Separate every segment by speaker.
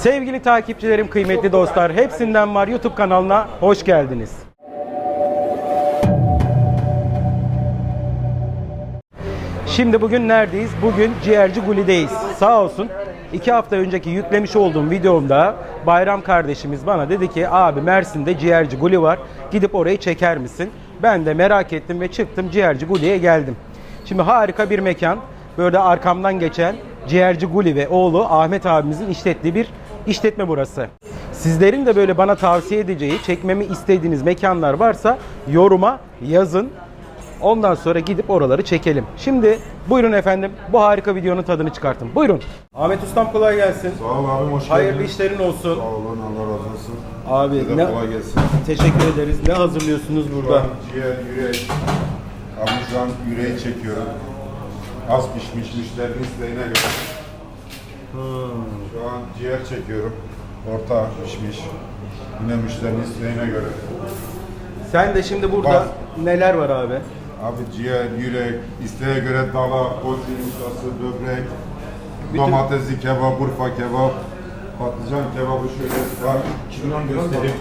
Speaker 1: Sevgili takipçilerim, kıymetli dostlar, hepsinden var YouTube kanalına hoş geldiniz. Şimdi bugün neredeyiz? Bugün Ciğerci Guli'deyiz. Sağ olsun iki hafta önceki yüklemiş olduğum videomda Bayram kardeşimiz bana dedi ki abi Mersin'de Ciğerci Guli var. Gidip orayı çeker misin? Ben de merak ettim ve çıktım Ciğerci Guli'ye geldim. Şimdi harika bir mekan. Böyle arkamdan geçen Ciğerci Guli ve oğlu Ahmet abimizin işlettiği bir işletme burası. Sizlerin de böyle bana tavsiye edeceği, çekmemi istediğiniz mekanlar varsa yoruma yazın. Ondan sonra gidip oraları çekelim. Şimdi buyurun efendim bu harika videonun tadını çıkartın. Buyurun. Ahmet Ustam kolay gelsin.
Speaker 2: Sağ ol abim hoş geldin.
Speaker 1: Hayırlı işlerin olsun.
Speaker 2: Sağ olun Allah razı olsun.
Speaker 1: Abi
Speaker 2: Size
Speaker 1: ne
Speaker 2: kolay gelsin.
Speaker 1: teşekkür ederiz. Ne hazırlıyorsunuz
Speaker 2: Şu
Speaker 1: burada?
Speaker 2: an ciğer, yürek. Abi şu an yüreği çekiyorum. Az pişmiş müşterinin isteğine göre. Şu an ciğer çekiyorum. Orta pişmiş. Yine müşterinin isteğine göre.
Speaker 1: Sen de şimdi burada
Speaker 2: Bak.
Speaker 1: neler var abi?
Speaker 2: Abi ciğer, yürek, isteğe göre dala, koç yumurtası, böbrek,
Speaker 1: Bütün-
Speaker 2: domatesli kebap, Urfa kebap, patlıcan kebabı şöyle var. Şuradan göstereyim.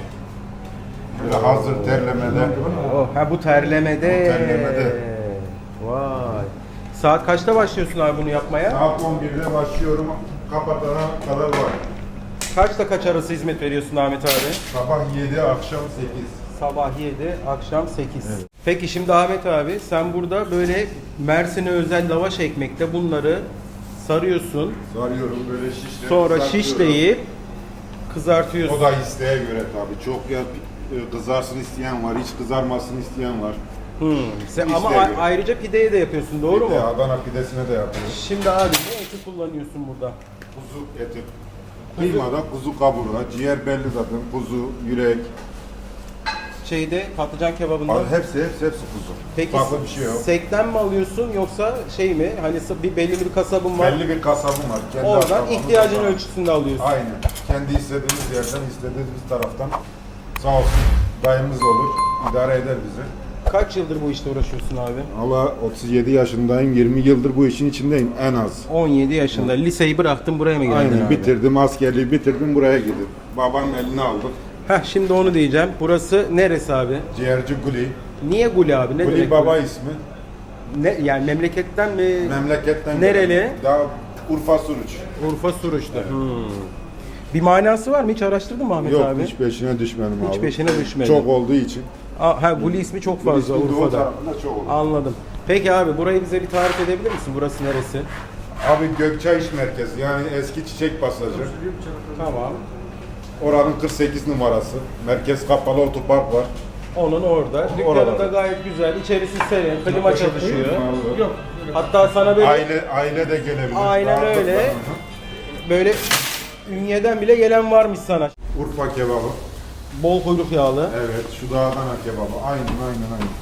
Speaker 2: Böyle hazır terlemede.
Speaker 1: Oh, ha bu terlemede.
Speaker 2: Bu terlemede.
Speaker 1: Vay. Saat kaçta başlıyorsun abi bunu yapmaya?
Speaker 2: Saat 11'de başlıyorum. Kapatana kadar var.
Speaker 1: Kaçta kaç arası hizmet veriyorsun Ahmet abi?
Speaker 2: Sabah 7, akşam 8.
Speaker 1: Sabah 7, akşam 8. Peki şimdi Ahmet abi sen burada böyle Mersin'e özel lavaş ekmekte bunları sarıyorsun.
Speaker 2: Sarıyorum böyle şişle.
Speaker 1: Sonra
Speaker 2: kızartıyorum.
Speaker 1: şişleyip kızartıyorsun.
Speaker 2: O da isteğe göre tabii. Çok ya e, kızarsın isteyen var, hiç kızarmasın isteyen var.
Speaker 1: Hmm. Sen, ama a-
Speaker 2: göre.
Speaker 1: ayrıca pideyi de yapıyorsun doğru
Speaker 2: Bir de
Speaker 1: mu?
Speaker 2: Adana pidesine de yapıyoruz.
Speaker 1: Şimdi abi ne eti kullanıyorsun burada?
Speaker 2: Kuzu eti. Kıymada kuzu kaburga, ciğer belli zaten. Kuzu, yürek.
Speaker 1: Şeyde patlıcan kebabında.
Speaker 2: Abi hepsi hepsi hepsi kuzu.
Speaker 1: Peki
Speaker 2: Farklı bir şey yok.
Speaker 1: sekten mi alıyorsun yoksa şey mi? Hani bir belli bir kasabın var.
Speaker 2: Belli bir kasabım var. Kendi
Speaker 1: Oradan
Speaker 2: kasabımız
Speaker 1: ihtiyacın
Speaker 2: var.
Speaker 1: ölçüsünde alıyorsun.
Speaker 2: Aynen. Kendi istediğimiz yerden, istediğimiz taraftan sağ olsun dayımız olur. idare eder bizi.
Speaker 1: Kaç yıldır bu işte uğraşıyorsun abi?
Speaker 2: Allah 37 yaşındayım. 20 yıldır bu işin içindeyim en az.
Speaker 1: 17 yaşında. Liseyi bıraktın buraya mı geldin
Speaker 2: Aynen
Speaker 1: abi?
Speaker 2: bitirdim askerliği bitirdim buraya gidip babamın eline aldık.
Speaker 1: Heh, şimdi onu diyeceğim. Burası neresi abi?
Speaker 2: Ciğerci Guli.
Speaker 1: Niye Guli abi? Ne
Speaker 2: Guli
Speaker 1: demek
Speaker 2: baba
Speaker 1: Guli?
Speaker 2: ismi.
Speaker 1: Ne, yani memleketten mi?
Speaker 2: Memleketten
Speaker 1: Nereli?
Speaker 2: gelen. Daha Urfa Suruç.
Speaker 1: Urfa Suruç'ta. Hmm. Bir manası var mı? Hiç araştırdın mı Ahmet
Speaker 2: Yok
Speaker 1: abi?
Speaker 2: hiç peşine düşmedim
Speaker 1: Hiç
Speaker 2: abi.
Speaker 1: peşine düşmedin.
Speaker 2: Çok olduğu için.
Speaker 1: Aa, ha, Guli ismi çok fazla
Speaker 2: Doğu
Speaker 1: Urfa'da.
Speaker 2: tarafında çok olur.
Speaker 1: Anladım. Peki abi burayı bize bir tarif edebilir misin? Burası neresi?
Speaker 2: Abi Gökçay İş Merkezi yani eski çiçek pasajı.
Speaker 1: Tamam.
Speaker 2: Oranın 48 numarası. Merkez kapalı otopark var.
Speaker 1: Onun orada. Dükkanı
Speaker 2: Orada.
Speaker 1: da gayet güzel. İçerisi serin. Klima çalışıyor.
Speaker 2: Yok.
Speaker 1: Hatta sana böyle
Speaker 2: Aile aile de gelebilir.
Speaker 1: Aynen
Speaker 2: Rahatlıkla.
Speaker 1: öyle. Böyle Ünye'den bile gelen varmış sana.
Speaker 2: Urfa kebabı.
Speaker 1: Bol kuyruk yağlı.
Speaker 2: Evet, şu da Adana kebabı. Aynen aynen aynen.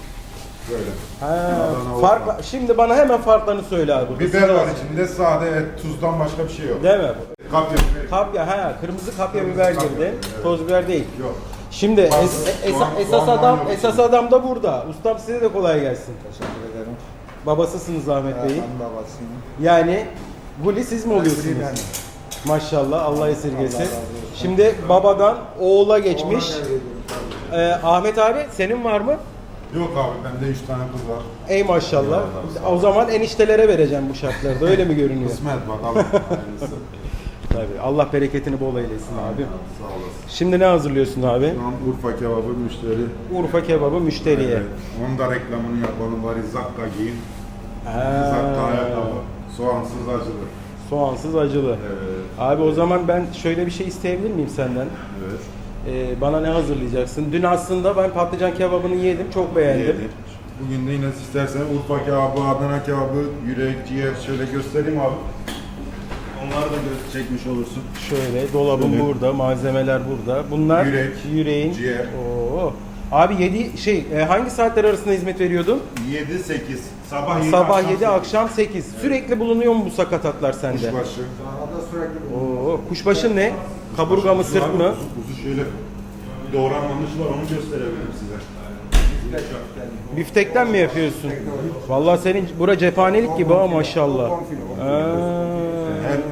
Speaker 2: Böyle.
Speaker 1: Ha,
Speaker 2: Adana
Speaker 1: fark,
Speaker 2: Urfa.
Speaker 1: şimdi bana hemen farklarını söyle abi. burada.
Speaker 2: Biber var içinde, sade et, tuzdan başka bir şey yok.
Speaker 1: Değil mi?
Speaker 2: Kapya.
Speaker 1: Kapya, ha, kırmızı kapya biber
Speaker 2: Kapya
Speaker 1: girdi.
Speaker 2: biber, evet.
Speaker 1: Toz biber değil.
Speaker 2: Yok.
Speaker 1: Şimdi es- esa-
Speaker 2: soğan-
Speaker 1: esas adam
Speaker 2: yok
Speaker 1: esas
Speaker 2: içinde.
Speaker 1: adam da burada. Ustam size de kolay gelsin.
Speaker 3: Teşekkür ederim.
Speaker 1: Babasısınız Ahmet Bey'in.
Speaker 3: Ben babasıyım.
Speaker 1: Yani Guli siz mi oluyorsunuz?
Speaker 3: Benim.
Speaker 1: Maşallah Allah esirgesin. Şimdi babadan oğula geçmiş. Ee, Ahmet abi senin var mı?
Speaker 2: Yok abi, bende 3 tane kız var.
Speaker 1: Ey maşallah. O zaman eniştelere vereceğim bu şartlarda. Öyle mi görünüyor?
Speaker 2: Kısmet bakalım.
Speaker 1: Tabii. Allah bereketini bol eylesin abi.
Speaker 2: Sağ olasın.
Speaker 1: Şimdi ne hazırlıyorsun abi?
Speaker 2: Şu an Urfa kebabı müşteri.
Speaker 1: Urfa kebabı müşteriye.
Speaker 2: Evet. Onun da reklamını yapalım bari Zakka giyin.
Speaker 1: Ha,
Speaker 2: Zakka ayakkabı. Soğansız acılı.
Speaker 1: soğansız acılı.
Speaker 2: Evet.
Speaker 1: Abi o zaman ben şöyle bir şey isteyebilir miyim senden?
Speaker 2: Evet.
Speaker 1: Ee, bana ne hazırlayacaksın? Dün aslında ben patlıcan kebabını yedim, çok beğendim.
Speaker 2: Yedik. Bugün de yine istersen Urfa kebabı, Adana kebabı, yürek, ciğer şöyle göstereyim abi. Onları da gö- çekmiş olursun.
Speaker 1: Şöyle dolabım
Speaker 2: Şöyle.
Speaker 1: burada, malzemeler burada. Bunlar
Speaker 2: Yürek,
Speaker 1: yüreğin.
Speaker 2: ciğer.
Speaker 1: Oo. Abi 7 şey e, hangi saatler arasında hizmet veriyordun?
Speaker 2: 7-8. Sabah 7
Speaker 1: Sabah
Speaker 2: akşam
Speaker 1: 7,
Speaker 2: sekiz.
Speaker 1: akşam 8. Sürekli bulunuyor mu bu sakatatlar sende?
Speaker 2: Kuşbaşı.
Speaker 1: Oo, kuşbaşı ne? Kaburga mı, sırt mı?
Speaker 2: Kuzu, şöyle doğranmamış var onu gösterebilirim size.
Speaker 1: Biftekten mi yapıyorsun? Vallahi senin bura cephanelik gibi ha maşallah. Aa,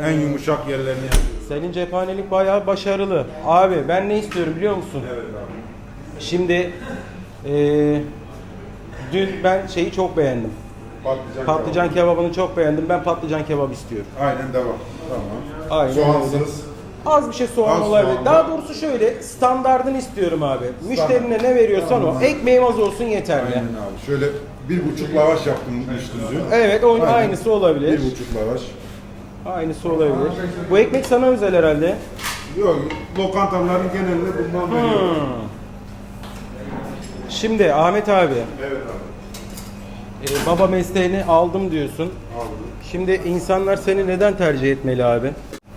Speaker 2: En, en yumuşak yerlerini yapıyoruz.
Speaker 1: Senin cephanelik bayağı başarılı. Abi ben ne istiyorum biliyor musun?
Speaker 2: Evet abi.
Speaker 1: Şimdi eee, dün ben şeyi çok beğendim.
Speaker 2: Patlıcan,
Speaker 1: Patlıcan
Speaker 2: kebabı.
Speaker 1: kebabını çok beğendim. Ben patlıcan kebap istiyorum.
Speaker 2: Aynen devam. Tamam.
Speaker 1: Aynen
Speaker 2: Soğansız.
Speaker 1: Az bir şey soğan
Speaker 2: Az
Speaker 1: olabilir.
Speaker 2: soğan.
Speaker 1: Daha doğrusu şöyle standardını istiyorum abi. Müşterine ne veriyorsan o. Ekmeğim az olsun yeterli.
Speaker 2: Aynen abi. Şöyle bir buçuk lavaş yaptım üstünüzü.
Speaker 1: Evet o
Speaker 2: Aynen.
Speaker 1: aynısı olabilir.
Speaker 2: Bir buçuk lavaş.
Speaker 1: Aynısı olabilir. Bu ekmek sana özel herhalde.
Speaker 2: Yok, lokantaların genelinde bundan
Speaker 1: Hmm.
Speaker 2: veriyor.
Speaker 1: Şimdi Ahmet abi,
Speaker 2: Evet abi.
Speaker 1: e, baba mesleğini aldım diyorsun.
Speaker 2: Aldım.
Speaker 1: Şimdi insanlar seni neden tercih etmeli abi?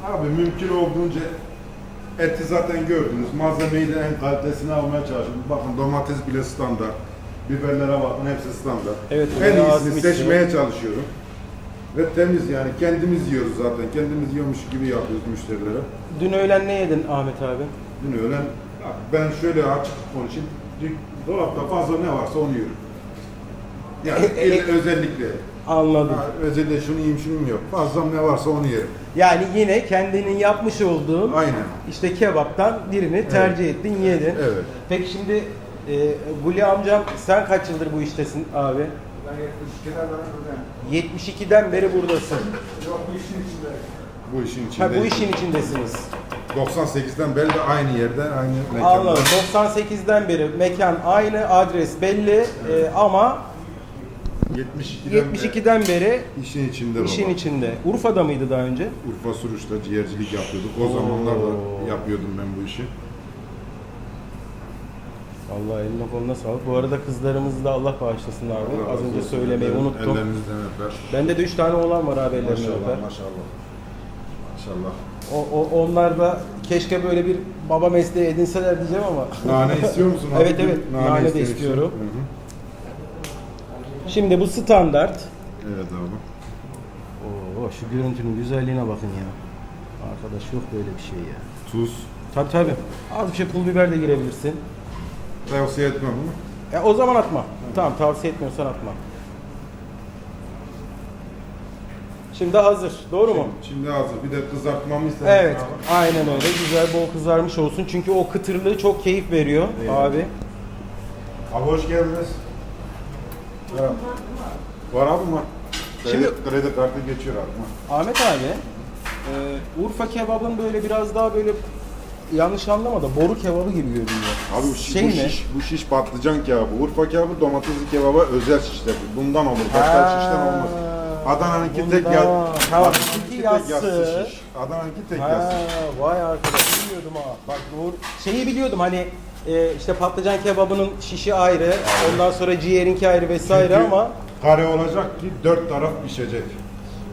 Speaker 2: Abi mümkün olduğunca eti zaten gördünüz. Malzemeyi de en kalitesini almaya çalışıyorum. Bakın domates bile standart. Biberlere bakın hepsi standart.
Speaker 1: Evet,
Speaker 2: en iyisini seçmeye çalışıyorum. Ve temiz yani kendimiz yiyoruz zaten. Kendimiz yiyormuş gibi yapıyoruz müşterilere.
Speaker 1: Dün öğlen ne yedin Ahmet abi?
Speaker 2: Dün öğlen ben şöyle açık konuşayım. Dolapta fazla ne varsa onu yiyorum. Yani
Speaker 1: E- e-
Speaker 2: özellikle.
Speaker 1: Anladım.
Speaker 2: Ha, özellikle şunu yiyeyim şunu yiyeyim yok. Fazla ne varsa onu yerim.
Speaker 1: Yani yine kendinin yapmış olduğun
Speaker 2: Aynen.
Speaker 1: işte kebaptan birini tercih ettin, yedin.
Speaker 2: Evet.
Speaker 1: Peki şimdi e, Guli amcam sen kaç yıldır bu iştesin abi?
Speaker 3: Ben 72'den beri buradayım.
Speaker 1: 72'den beri buradasın.
Speaker 3: Yok bu işin içinde.
Speaker 2: Bu işin içinde.
Speaker 1: Ha, bu işin içindesiniz.
Speaker 2: 98'den beri de aynı yerde, aynı mekanda.
Speaker 1: Anladım. 98'den beri mekan aynı, adres belli e, ama
Speaker 2: 72'den,
Speaker 1: 72'den beri
Speaker 2: işin içinde
Speaker 1: işin
Speaker 2: baba.
Speaker 1: içinde. Urfa'da mıydı daha önce?
Speaker 2: Urfa Suruç'ta ciğercilik yapıyorduk. O zamanlar da yapıyordum ben bu işi.
Speaker 1: Allah eline koluna sağlık. Bu arada kızlarımızı da Allah bağışlasın abi.
Speaker 2: Allah
Speaker 1: Az
Speaker 2: razı
Speaker 1: önce
Speaker 2: olsun.
Speaker 1: söylemeyi
Speaker 2: Eller-
Speaker 1: unuttum.
Speaker 2: Ellerinizden öper.
Speaker 1: Bende de 3 tane oğlan var abi ellerine
Speaker 2: Maşallah,
Speaker 1: öper.
Speaker 2: maşallah. Maşallah.
Speaker 1: O, o, onlar da keşke böyle bir baba mesleği edinseler diyeceğim ama.
Speaker 2: Nane istiyor musun abi?
Speaker 1: Evet, evet. Nane de istiyorum.
Speaker 2: Hı hı.
Speaker 1: Şimdi bu standart.
Speaker 2: Evet abi.
Speaker 1: Oo, şu görüntünün güzelliğine bakın ya. Arkadaş yok böyle bir şey ya.
Speaker 2: Tuz.
Speaker 1: Tabii tabii. Az bir şey pul biber de girebilirsin.
Speaker 2: Tavsiye etmem ama.
Speaker 1: Ya o zaman atma. Tamam tavsiye etmiyorsan atma. Şimdi hazır. Doğru mu?
Speaker 2: Şimdi hazır. Bir de kızartmamı istedim.
Speaker 1: Evet. Aynen öyle. Güzel bol kızarmış olsun. Çünkü o kıtırlığı çok keyif veriyor abi.
Speaker 2: Abi hoş geldiniz. Var abi var.
Speaker 1: Şimdi-
Speaker 2: Şimdi kredi kartı geçiyor abi.
Speaker 1: Ahmet abi, e, Urfa kebabın böyle biraz daha böyle yanlış anlama da boru kebabı gibi görünüyor.
Speaker 2: Abi bu, şiş,
Speaker 1: şey
Speaker 2: bu,
Speaker 1: mi?
Speaker 2: şiş, bu şiş patlıcan kebabı. Urfa kebabı domatesli kebaba özel şişler. Bundan olur. Başka
Speaker 1: Ha,
Speaker 2: şişten olmaz. Adana'nınki tek
Speaker 1: bundan.
Speaker 2: ya.
Speaker 1: Tamam.
Speaker 2: Adana'nınki tek
Speaker 1: yassı.
Speaker 2: yassı şiş. Adana'nınki tek
Speaker 1: Ha,
Speaker 2: yassı.
Speaker 1: vay arkadaş bilmiyordum ha. Bak doğru. Şeyi biliyordum hani e, işte patlıcan kebabının şişi ayrı, ondan sonra ciğerinki ayrı vesaire
Speaker 2: Çünkü
Speaker 1: ama
Speaker 2: Kare olacak ki dört taraf pişecek.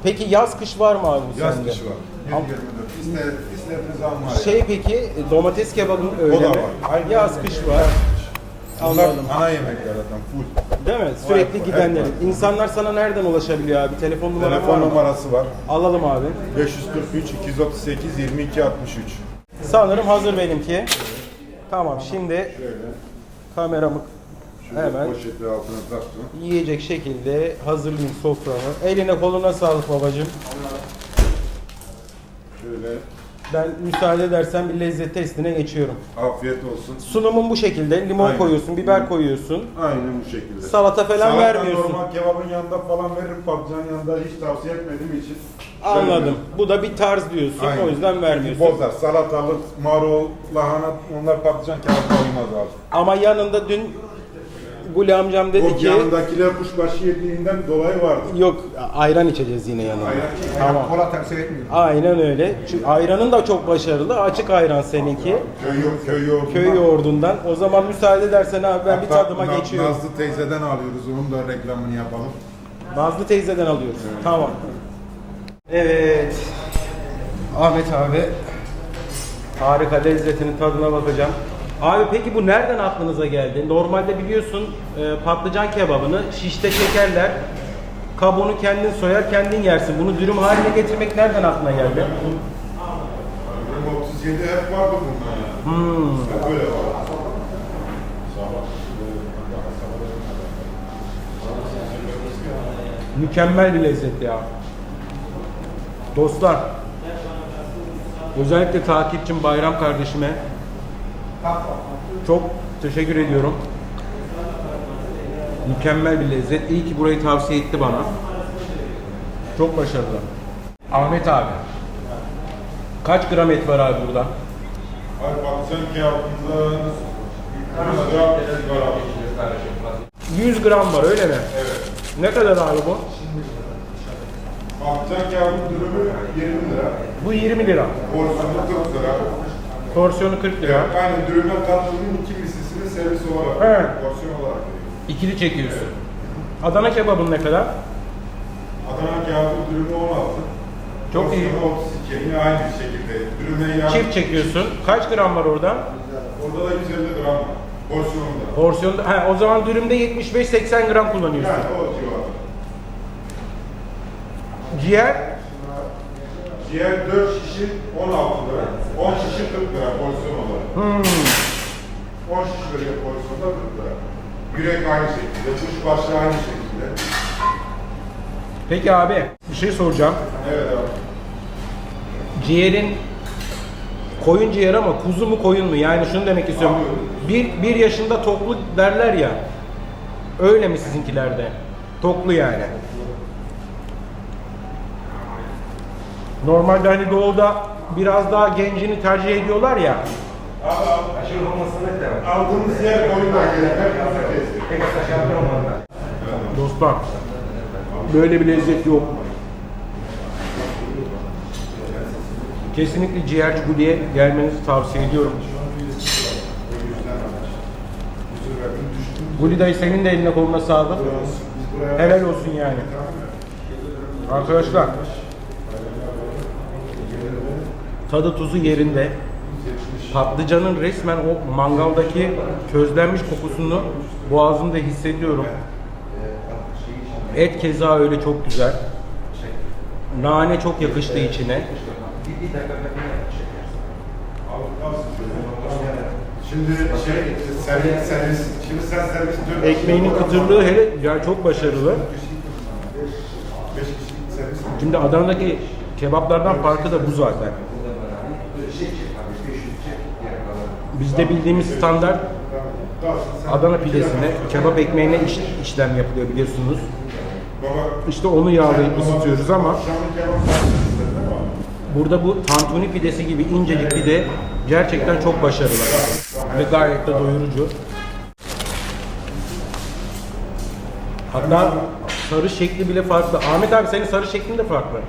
Speaker 1: peki yaz kış var mı abi bu
Speaker 2: Yaz
Speaker 1: sende?
Speaker 2: kış var.
Speaker 1: Ama-
Speaker 2: 124. İster, istediğiniz zaman var.
Speaker 1: Şey peki e, domates kebabın öyle
Speaker 2: da
Speaker 1: mi?
Speaker 2: var. Aynen.
Speaker 1: Yaz kış var.
Speaker 2: Bunlar
Speaker 1: Anladım.
Speaker 2: ana yemekler zaten full.
Speaker 1: Değil mi? Sürekli
Speaker 2: var,
Speaker 1: gidenlerin.
Speaker 2: hep var.
Speaker 1: İnsanlar sana nereden ulaşabiliyor abi? Telefon numaran var
Speaker 2: Telefon
Speaker 1: mı?
Speaker 2: numarası var.
Speaker 1: Alalım abi.
Speaker 2: 543 238 22 63.
Speaker 1: Sanırım hazır benimki. Tamam şimdi
Speaker 2: Şöyle.
Speaker 1: kameramı
Speaker 2: Şöyle
Speaker 1: Hemen.
Speaker 2: poşeti altına taktım.
Speaker 1: yiyecek şekilde hazırlayayım soframı. Eline koluna sağlık babacığım.
Speaker 2: Şöyle
Speaker 1: Ben müsaade edersen bir lezzet testine geçiyorum.
Speaker 2: afiyet olsun.
Speaker 1: Sunumun bu şekilde. Limon
Speaker 2: Aynen.
Speaker 1: koyuyorsun, biber koyuyorsun.
Speaker 2: Aynen bu şekilde.
Speaker 1: Salata falan
Speaker 2: Salata
Speaker 1: vermiyorsun.
Speaker 2: normal kebabın yanında falan veririm. Patlıcan yanında hiç tavsiye etmediğim için.
Speaker 1: Anladım. Bu da bir tarz diyorsun.
Speaker 2: Aynen.
Speaker 1: O yüzden vermiyorsun.
Speaker 2: Bozar. Salatalık, marul, lahana onlar patlıcan kebabına uymaz abi.
Speaker 1: Ama yanında dün Guli amcam dedi
Speaker 2: O
Speaker 1: ki
Speaker 2: yanındakiler kuşbaşı yediğinden dolayı vardı.
Speaker 1: yok ayran içeceğiz yine yanında.
Speaker 2: Ayran.
Speaker 1: Tamam.
Speaker 3: Kola tavsiye etmiyorum.
Speaker 1: Aynen öyle. Çünkü ayranın da çok başarılı. Açık ayran seninki.
Speaker 2: Köy, köy yoğurdundan.
Speaker 1: Köy yoğurdundan. O zaman müsaade edersen abi ben bir
Speaker 2: Hatta
Speaker 1: tadıma
Speaker 2: Na-
Speaker 1: geçiyorum.
Speaker 2: Nazlı teyzeden alıyoruz. Onun da reklamını yapalım.
Speaker 1: Nazlı teyzeden alıyoruz. Tamam. Evet. Ahmet abi. Harika lezzetinin tadına bakacağım. Abi peki bu nereden aklınıza geldi? Normalde biliyorsun e, patlıcan kebabını şişte çekerler. Kabuğunu kendin soyar, kendin yersin. Bunu dürüm haline getirmek nereden aklına geldi?
Speaker 2: 37 hep vardı bunlar.
Speaker 1: Hmm.
Speaker 2: Hep böyle var.
Speaker 1: Mükemmel bir lezzet ya. Dostlar. Özellikle takipçim Bayram kardeşime çok teşekkür ediyorum. Mükemmel bir lezzet. İyi ki burayı tavsiye etti bana. Çok başarılı. Ahmet abi. Kaç gram et var abi burada?
Speaker 2: Abi patlıcan kebabımızda 100 gram et var abi.
Speaker 1: 100 gram var öyle mi?
Speaker 2: Evet.
Speaker 1: Ne kadar abi bu?
Speaker 2: Patlıcan kebabının dürümü 20 lira.
Speaker 1: Bu 20 lira.
Speaker 2: Porsiyonu 40 lira.
Speaker 1: Porsiyonu 40 lira.
Speaker 2: Evet, aynı dürüme katlının iki mislisini servis olarak,
Speaker 1: Evet.
Speaker 2: porsiyon olarak.
Speaker 1: İkili çekiyorsun. Adana kebabın ne kadar?
Speaker 2: Adana kebabı dürümü 16.
Speaker 1: Çok iyi.
Speaker 2: Porsiyonu 32. Yine aynı şekilde. Dürüme yağ.
Speaker 1: Çift çekiyorsun. Kaç gram var orada?
Speaker 2: Orada da 150 gram var. Porsiyonunda.
Speaker 1: Porsiyonda, he, o zaman dürümde 75-80 gram kullanıyorsun.
Speaker 2: Yani o civarı.
Speaker 1: Ciğer
Speaker 2: Ciğer 4 şişi 16 lira. 10 şişi 40 lira porsiyon olarak.
Speaker 1: hmm,
Speaker 2: 10 şişi veriyor porsiyonda 40 lira. Yürek aynı şekilde, kuş başı aynı şekilde.
Speaker 1: Peki abi bir şey soracağım.
Speaker 2: Evet abi.
Speaker 1: Ciğerin koyun ciğer ama kuzu mu koyun mu? Yani şunu demek istiyorum. Bir, bir yaşında toklu derler ya. Öyle mi sizinkilerde? Toklu yani. Normalde hani doğuda biraz daha gencini tercih ediyorlar ya.
Speaker 2: Abi, abi. Aldığımız yer koyundan gelir. Hep kuzu kesti.
Speaker 1: Dostlar böyle bir lezzet yok. Kesinlikle ciğerci Guli'ye gelmenizi tavsiye ediyorum. Guli dayı senin de eline koluna sağlık. Helal olsun yani. Arkadaşlar tadı tuzu yerinde. Patlıcanın resmen o mangaldaki közlenmiş kokusunu boğazımda hissediyorum. Et keza öyle çok güzel. Nane çok yakıştı içine.
Speaker 2: Şimdi şey, servis, servis, şimdi sen servis diyorsun.
Speaker 1: Ekmeğinin kıtırlığı hele yani çok başarılı.
Speaker 2: 5 kişilik servis.
Speaker 1: Şimdi Adana'daki kebaplardan farkı da bu zaten. Bizde bildiğimiz standart Adana pidesine, kebap ekmeğine iş- işlem yapılıyor biliyorsunuz. İşte onu yağlayıp ısıtıyoruz ama burada bu tantuni pidesi gibi incecik pide gerçekten çok başarılı ve gayet de doyurucu. Hatta sarı şekli bile farklı. Ahmet abi senin sarı şeklin de farklı.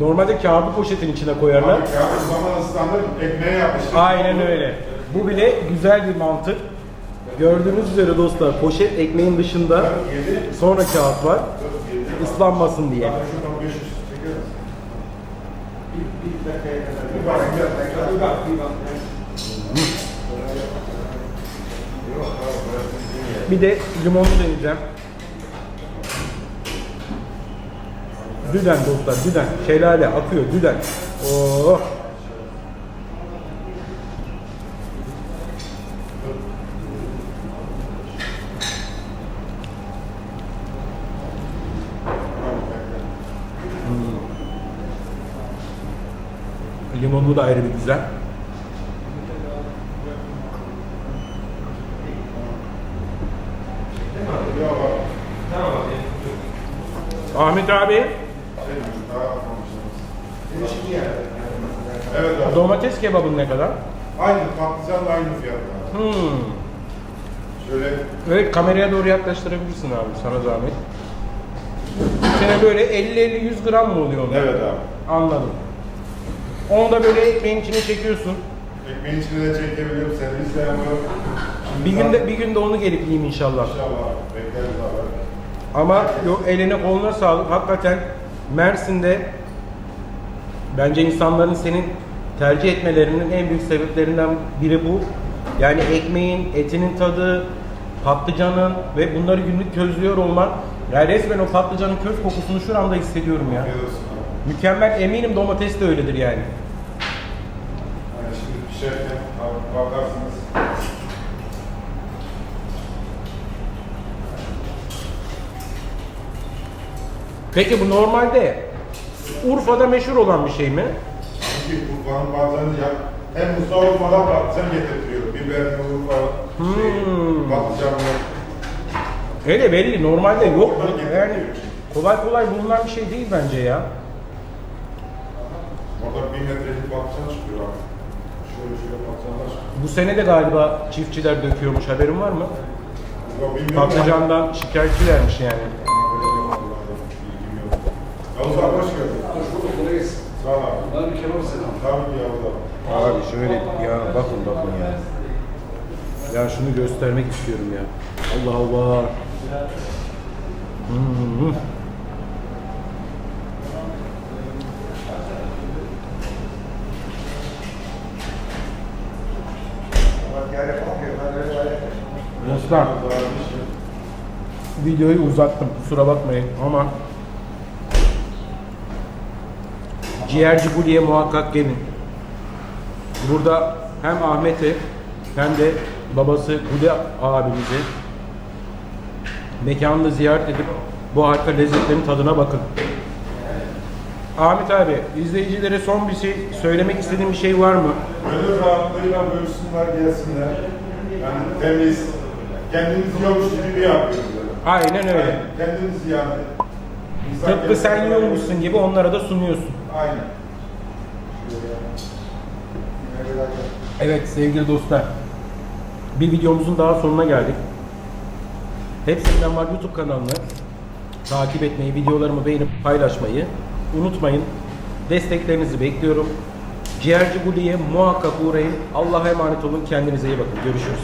Speaker 1: Normalde kağıdı poşetin içine koyarlar.
Speaker 2: Abi kebap zaman ıslanır, ekmeğe yapıştır.
Speaker 1: Aynen öyle. Bu bile güzel bir mantık. Gördüğünüz üzere dostlar poşet ekmeğin dışında sonra kağıt var. Islanmasın diye.
Speaker 2: Şuradan 500 çeker misin? Bir bak, gel, bir bak, bir bak.
Speaker 1: Bir de limonlu deneyeceğim. Düden dostlar, düden. Şelale akıyor, düden. Oh. Limonlu da ayrı bir güzel. Ahmet abi.
Speaker 2: Evet abi.
Speaker 1: domates kebabın ne kadar?
Speaker 2: Aynı patlıcanla aynı fiyatta.
Speaker 1: Hmm.
Speaker 2: Şöyle
Speaker 1: Evet kameraya doğru yaklaştırabilirsin abi sana zahmet. Sene böyle 50-50-100 gram mı oluyor onlar?
Speaker 2: Evet abi.
Speaker 1: Anladım. Onu da böyle ekmeğin içine çekiyorsun.
Speaker 2: Ekmeğin içine de çekebiliyorum, servisle yapıyorum.
Speaker 1: Bir günde bir günde onu gelip yiyeyim inşallah.
Speaker 2: İnşallah bekleriz abi.
Speaker 1: Ama yok eline koluna sağlık. Hakikaten Mersin'de bence insanların senin tercih etmelerinin en büyük sebeplerinden biri bu. Yani ekmeğin, etinin tadı, patlıcanın ve bunları günlük közlüyor olman. Yani resmen o patlıcanın köz kokusunu şu anda hissediyorum ya.
Speaker 2: Abi.
Speaker 1: Mükemmel eminim domates de öyledir yani.
Speaker 2: Yani şimdi pişerken bakarsınız.
Speaker 1: Peki bu normalde Urfa'da meşhur olan bir şey mi?
Speaker 2: iki Urfa'nın bazılarını yap. Hem Mustafa Urfa'dan patlıcan getirtiyor. Biberini Urfa, şey,
Speaker 1: Hmm.
Speaker 2: patlıcanlı.
Speaker 1: Öyle belli. Normalde yok. Yani kolay kolay bulunan bir şey değil bence ya.
Speaker 2: Orada bir metrelik patlıcan çıkıyor abi. Şöyle şöyle patlıcanlar çıkıyor.
Speaker 1: Bu sene de galiba çiftçiler döküyormuş. Haberin var mı?
Speaker 2: Ya bilmiyorum.
Speaker 1: Patlıcandan şikayetçilermiş yani.
Speaker 2: Yavuz abi hoş geldin.
Speaker 3: Hoş bulduk. Kolay gelsin.
Speaker 2: Sağ ol abi.
Speaker 3: Bana bir kebap selam.
Speaker 2: Tabii ki Yavuz abi.
Speaker 1: Abi şöyle ya bakın bakın ya. Ya şunu göstermek istiyorum ya. Allah Allah. Hmm.
Speaker 3: Bak yani bakıyor. Ben öyle öyle.
Speaker 1: Dostlar
Speaker 2: Yavuz abi, hoş geldin.
Speaker 1: Videoyu uzattım kusura bakmayın ama Ciğerci Guli'ye muhakkak gelin. Burada hem Ahmet'i hem de babası Guli abimizi mekanını ziyaret edip bu harika lezzetlerin tadına bakın. Ahmet abi, izleyicilere son bir şey söylemek istediğin bir şey var mı?
Speaker 2: Gönül rahatlığıyla buyursunlar gelsinler. Yani temiz, kendiniz yiyormuş gibi bir yapıyoruz.
Speaker 1: Aynen öyle.
Speaker 2: Kendiniz yani. İnsan
Speaker 1: Tıpkı sen yiyormuşsun gibi onlara da sunuyorsun.
Speaker 2: Aynen.
Speaker 1: Evet sevgili dostlar. Bir videomuzun daha sonuna geldik. Hepsinden var YouTube kanalını takip etmeyi, videolarımı beğenip paylaşmayı unutmayın. Desteklerinizi bekliyorum. Ciğerci Guli'ye muhakkak uğrayın. Allah'a emanet olun. Kendinize iyi bakın. Görüşürüz.